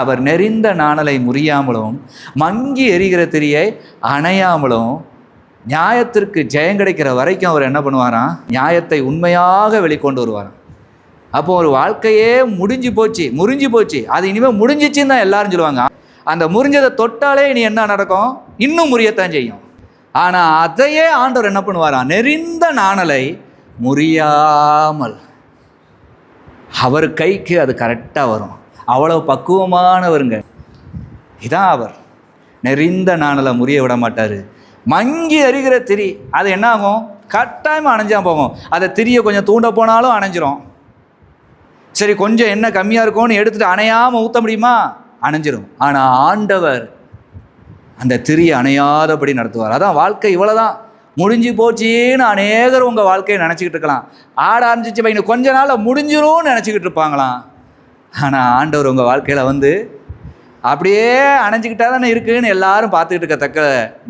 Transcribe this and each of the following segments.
அவர் நெறிந்த நாணலை முறியாமலும் மங்கி எரிகிற திரியை அணையாமலும் நியாயத்திற்கு ஜெயம் கிடைக்கிற வரைக்கும் அவர் என்ன பண்ணுவாராம்? நியாயத்தை உண்மையாக வெளிக்கொண்டு வருவாராம். அப்போ ஒரு வாழ்க்கையே முடிஞ்சு போச்சு முறிஞ்சு போச்சு. அது இனிமேல் முடிஞ்சிச்சுன்னு தான் எல்லாரும் சொல்லுவாங்க. அந்த முறிஞ்சதை தொட்டாலே இனி என்ன நடக்கும்? இன்னும் முறியத்தான் செய்யும். ஆனால் அதையே ஆண்டவர் என்ன பண்ணுவாராம்? நெறிந்த நாணலை முறியாமல். அவர் கைக்கு அது கரெக்டாக வரும். அவ்வளோ பக்குவமானவருங்க. இதான் அவர். நெறிந்த நாணலை முறிய விட மாட்டார். மங்கி அறிகிற திரி அது என்ன ஆகும் கட்டாயமாக அணைஞ்சா போகும். அதை திரியை கொஞ்சம் தூண்ட போனாலும் அணைஞ்சிரும். சரி கொஞ்சம் என்ன கம்மியாக இருக்கும்னு எடுத்துட்டு அணையாமல் ஊற்ற முடியுமா? அணைஞ்சிரும். ஆனால் ஆண்டவர் அந்த திரியை அணையாதபடி நடத்துவார். அதான் வாழ்க்கை இவ்வளோதான் முடிஞ்சு போச்சுன்னு அநேகர் உங்கள் வாழ்க்கையை நினச்சிக்கிட்டு இருக்கலாம். ஆட ஆரம்பிச்சிச்சு பையனுக்கு கொஞ்ச நாளில் முடிஞ்சிரும்னு நினச்சிக்கிட்டு இருப்பாங்களாம். ஆனால் ஆண்டவர் உங்கள் வாழ்க்கையில் வந்து அப்படியே அணைஞ்சிக்கிட்டா தானே இருக்குன்னு எல்லாரும் பார்த்துக்கிட்டு இருக்கத்தக்க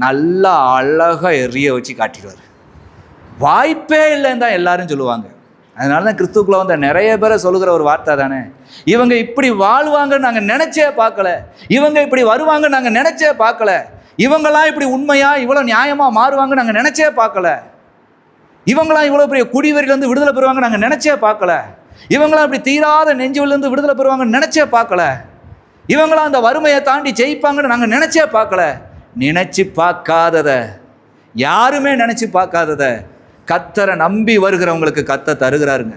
நல்லா அழகாக எரிய வச்சு காட்டிடுவார். வாய்ப்பே இல்லைன்னு தான் எல்லாரும் சொல்லுவாங்க. அதனால தான் கிறிஸ்துக்குள்ள வந்த நிறைய பேரை சொல்லுகிற ஒரு வார்த்தை தானே. இவங்க இப்படி வாழ்வாங்கன்னு நாங்கள் நினச்சே பார்க்கல. இவங்க இப்படி வருவாங்க நாங்கள் நினச்சே பார்க்கல. இவங்கெல்லாம் இப்படி உண்மையாக இவ்வளோ நியாயமாக மாறுவாங்கன்னு நாங்கள் நினச்சே பார்க்கல. இவங்களாம் இவ்வளோ பெரிய குடிவெறியிலேருந்து விடுதலை பெறுவாங்க நாங்கள் நினச்சே பார்க்கல. இவங்களாம் அப்படி தீராத நெஞ்சுலேருந்து விடுதலை பெறுவாங்கன்னு நினச்சே பார்க்கல. இவங்களாம் அந்த வறுமையை தாண்டி ஜெயிப்பாங்கன்னு நாங்கள் நினச்சே பார்க்கல. நினச்சி பார்க்காதத. யாருமே நினச்சி பார்க்காததை. கத்தரை நம்பி வருகிறவங்களுக்கு கத்த தருகிறாருங்க.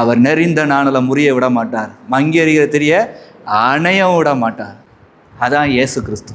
அவர் நெறிந்த நாணலை முறிய விட மாட்டார் மங்கறிகிற தெரிய அணைய விட மாட்டார் அதான் இயேசு கிறிஸ்து.